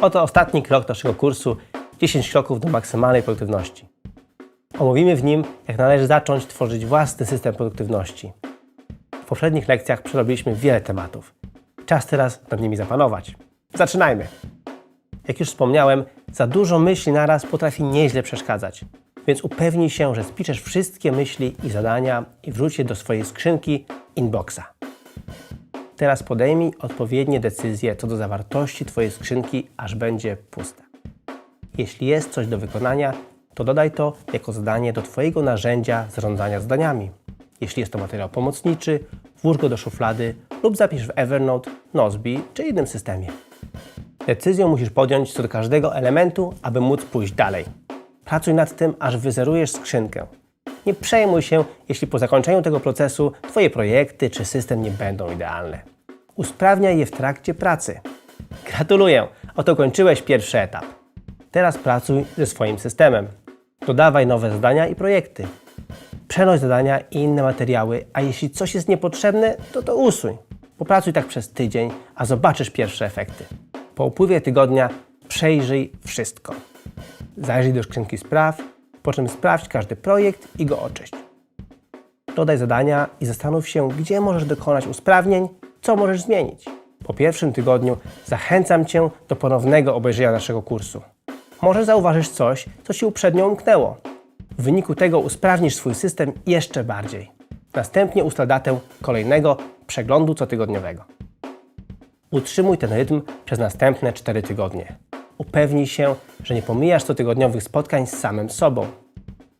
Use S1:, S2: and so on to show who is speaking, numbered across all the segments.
S1: Oto ostatni krok naszego kursu 10 kroków do maksymalnej produktywności. Omówimy w nim, jak należy zacząć tworzyć własny system produktywności. W poprzednich lekcjach przerobiliśmy wiele tematów. Czas teraz nad nimi zapanować. Zaczynajmy! Jak już wspomniałem, za dużo myśli naraz potrafi nieźle przeszkadzać, więc upewnij się, że spiszesz wszystkie myśli i zadania i wrzuć je do swojej skrzynki inboxa. Teraz podejmij odpowiednie decyzje co do zawartości Twojej skrzynki, aż będzie pusta. Jeśli jest coś do wykonania, to dodaj to jako zadanie do Twojego narzędzia zarządzania zadaniami. Jeśli jest to materiał pomocniczy, włóż go do szuflady lub zapisz w Evernote, Nozbe czy innym systemie. Decyzję musisz podjąć co do każdego elementu, aby móc pójść dalej. Pracuj nad tym, aż wyzerujesz skrzynkę. Nie przejmuj się, jeśli po zakończeniu tego procesu Twoje projekty czy system nie będą idealne. Usprawniaj je w trakcie pracy. Gratuluję! Oto kończyłeś pierwszy etap. Teraz pracuj ze swoim systemem. Dodawaj nowe zadania i projekty. Przenoś zadania i inne materiały, a jeśli coś jest niepotrzebne, to to usuń. Popracuj tak przez tydzień, a zobaczysz pierwsze efekty. Po upływie tygodnia przejrzyj wszystko. Zajrzyj do skrzynki spraw, po czym sprawdź każdy projekt i go oczyść. Dodaj zadania i zastanów się, gdzie możesz dokonać usprawnień, co możesz zmienić. Po pierwszym tygodniu zachęcam Cię do ponownego obejrzenia naszego kursu. Może zauważysz coś, co Ci uprzednio umknęło. W wyniku tego usprawnisz swój system jeszcze bardziej. Następnie ustal datę kolejnego przeglądu cotygodniowego. Utrzymuj ten rytm przez następne 4 tygodnie. Upewnij się, że nie pomijasz cotygodniowych spotkań z samym sobą.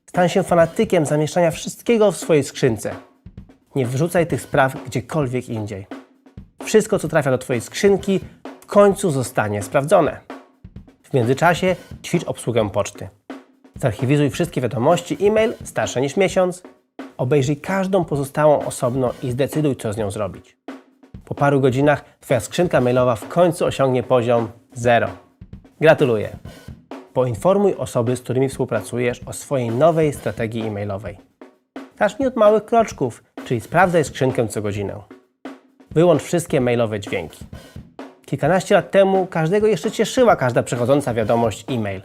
S1: Stań się fanatykiem zamieszczania wszystkiego w swojej skrzynce. Nie wrzucaj tych spraw gdziekolwiek indziej. Wszystko, co trafia do Twojej skrzynki, w końcu zostanie sprawdzone. W międzyczasie ćwicz obsługę poczty. Zarchiwizuj wszystkie wiadomości e-mail starsze niż miesiąc. Obejrzyj każdą pozostałą osobno i zdecyduj, co z nią zrobić. Po paru godzinach Twoja skrzynka mailowa w końcu osiągnie poziom 0. Gratuluję! Poinformuj osoby, z którymi współpracujesz o swojej nowej strategii e-mailowej. Zacznij od małych kroczków, czyli sprawdzaj skrzynkę co godzinę. Wyłącz wszystkie mailowe dźwięki. Kilkanaście lat temu każdego jeszcze cieszyła każda przechodząca wiadomość e-mail.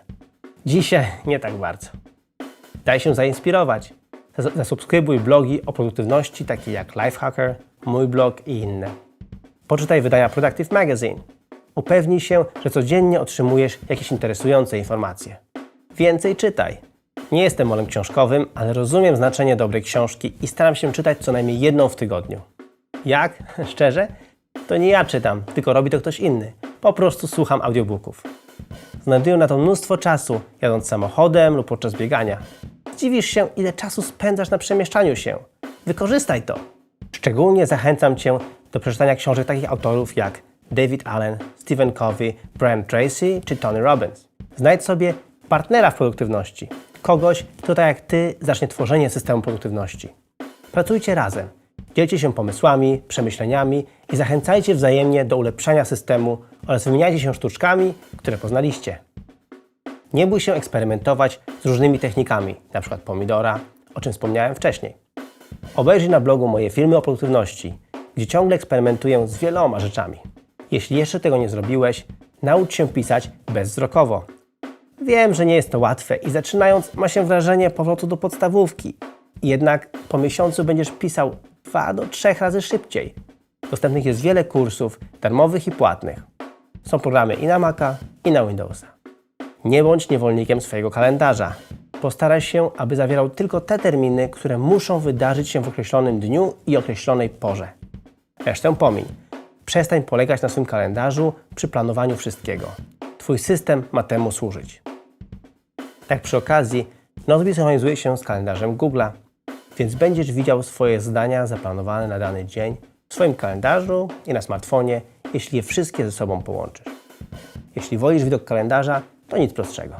S1: Dzisiaj nie tak bardzo. Daj się zainspirować. Zas- Zasubskrybuj blogi o produktywności takie jak Lifehacker, Mój Blog i inne. Poczytaj wydania Productive Magazine. Upewnij się, że codziennie otrzymujesz jakieś interesujące informacje. Więcej czytaj. Nie jestem molem książkowym, ale rozumiem znaczenie dobrej książki i staram się czytać co najmniej jedną w tygodniu. Jak? Szczerze? To nie ja czytam, tylko robi to ktoś inny. Po prostu słucham audiobooków. Znajduję na to mnóstwo czasu, jadąc samochodem lub podczas biegania. Dziwisz się, ile czasu spędzasz na przemieszczaniu się. Wykorzystaj to. Szczególnie zachęcam Cię do przeczytania książek takich autorów jak David Allen, Stephen Covey, Brian Tracy czy Tony Robbins. Znajdź sobie partnera w produktywności. Kogoś, kto tak jak Ty zacznie tworzenie systemu produktywności. Pracujcie razem. Dzielcie się pomysłami, przemyśleniami i zachęcajcie wzajemnie do ulepszania systemu oraz wymieniajcie się sztuczkami, które poznaliście. Nie bój się eksperymentować z różnymi technikami, np. pomidora, o czym wspomniałem wcześniej. Obejrzyj na blogu moje filmy o produktywności, gdzie ciągle eksperymentuję z wieloma rzeczami. Jeśli jeszcze tego nie zrobiłeś, naucz się pisać bezwzrokowo. Wiem, że nie jest to łatwe i zaczynając ma się wrażenie powrotu do podstawówki. Jednak po miesiącu będziesz pisał 2 do 3 razy szybciej. Dostępnych jest wiele kursów, darmowych i płatnych. Są programy i na Maca, i na Windowsa. Nie bądź niewolnikiem swojego kalendarza. Postaraj się, aby zawierał tylko te terminy, które muszą wydarzyć się w określonym dniu i określonej porze. Resztę pomiń. Przestań polegać na swym kalendarzu przy planowaniu wszystkiego. Twój system ma temu służyć. Tak przy okazji, Nozbe synchronizuje się z kalendarzem Google'a, więc będziesz widział swoje zadania zaplanowane na dany dzień w swoim kalendarzu i na smartfonie, jeśli je wszystkie ze sobą połączysz. Jeśli wolisz widok kalendarza, to nic prostszego.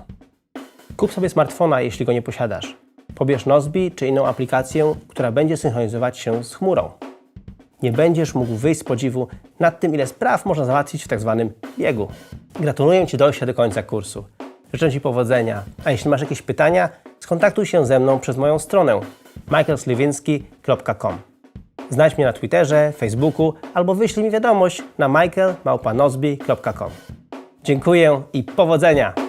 S1: Kup sobie smartfona, jeśli go nie posiadasz. Pobierz Nozbe czy inną aplikację, która będzie synchronizować się z chmurą. Nie będziesz mógł wyjść z podziwu nad tym, ile spraw można załatwić w tak zwanym biegu. Gratuluję Ci dojścia do końca kursu. Życzę Ci powodzenia, a jeśli masz jakieś pytania, skontaktuj się ze mną przez moją stronę michaelsliwinski.com Znajdź mnie na Twitterze, Facebooku albo wyślij mi wiadomość na michaelmałpanozbi.com Dziękuję i powodzenia!